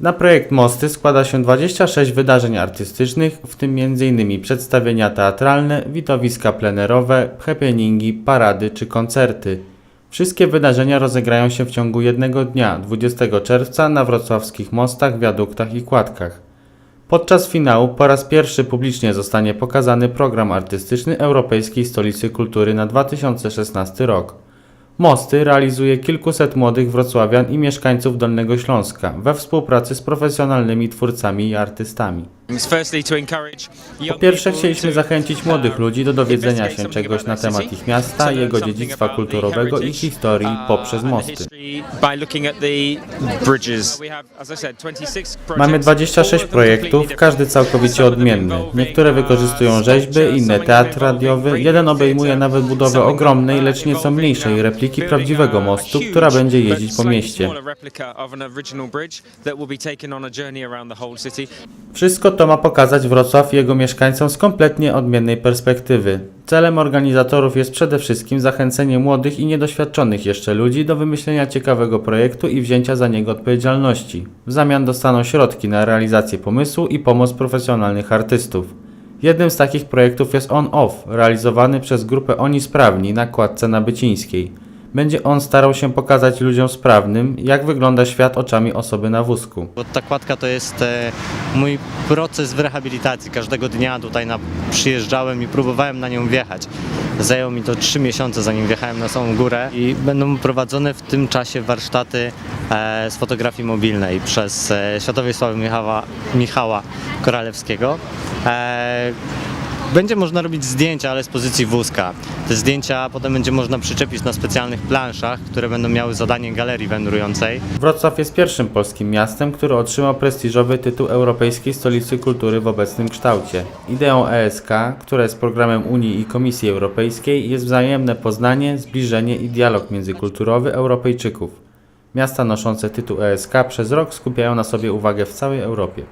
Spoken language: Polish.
Na projekt Mosty składa się 26 wydarzeń artystycznych, w tym m.in. przedstawienia teatralne, widowiska plenerowe, happeningi, parady czy koncerty. Wszystkie wydarzenia rozegrają się w ciągu jednego dnia, 20 czerwca na wrocławskich mostach, wiaduktach i kładkach. Podczas finału po raz pierwszy publicznie zostanie pokazany program artystyczny Europejskiej Stolicy Kultury na 2016 rok. Mosty realizuje kilkuset młodych wrocławian i mieszkańców Dolnego Śląska we współpracy z profesjonalnymi twórcami i artystami. Po pierwsze chcieliśmy zachęcić młodych ludzi do dowiedzenia się czegoś na temat ich miasta, jego dziedzictwa kulturowego i historii poprzez mosty. Mamy 26 projektów, każdy całkowicie odmienny. Niektóre wykorzystują rzeźby, inne teatr radiowy, jeden obejmuje nawet budowę ogromnej, lecz nieco mniejszej repliki prawdziwego mostu, która będzie jeździć po mieście. Wszystko to ma pokazać Wrocław i jego mieszkańcom z kompletnie odmiennej perspektywy. Celem organizatorów jest przede wszystkim zachęcenie młodych i niedoświadczonych jeszcze ludzi do wymyślenia ciekawego projektu i wzięcia za niego odpowiedzialności. W zamian dostaną środki na realizację pomysłu i pomoc profesjonalnych artystów. Jednym z takich projektów jest On Off, realizowany przez grupę Oni Sprawni na kładce nabycińskiej. Będzie on starał się pokazać ludziom sprawnym, jak wygląda świat oczami osoby na wózku. Ta kładka to jest e, mój proces w rehabilitacji. Każdego dnia tutaj na, przyjeżdżałem i próbowałem na nią wjechać. Zajęło mi to 3 miesiące, zanim wjechałem na samą górę i będą prowadzone w tym czasie warsztaty e, z fotografii mobilnej przez e, Światowej Sławy Michała, Michała Koralewskiego. E, będzie można robić zdjęcia, ale z pozycji wózka. Te zdjęcia potem będzie można przyczepić na specjalnych planszach, które będą miały zadanie galerii wędrującej. Wrocław jest pierwszym polskim miastem, który otrzymał prestiżowy tytuł Europejskiej Stolicy Kultury w obecnym kształcie. Ideą ESK, która jest programem Unii i Komisji Europejskiej, jest wzajemne poznanie, zbliżenie i dialog międzykulturowy Europejczyków. Miasta noszące tytuł ESK przez rok skupiają na sobie uwagę w całej Europie.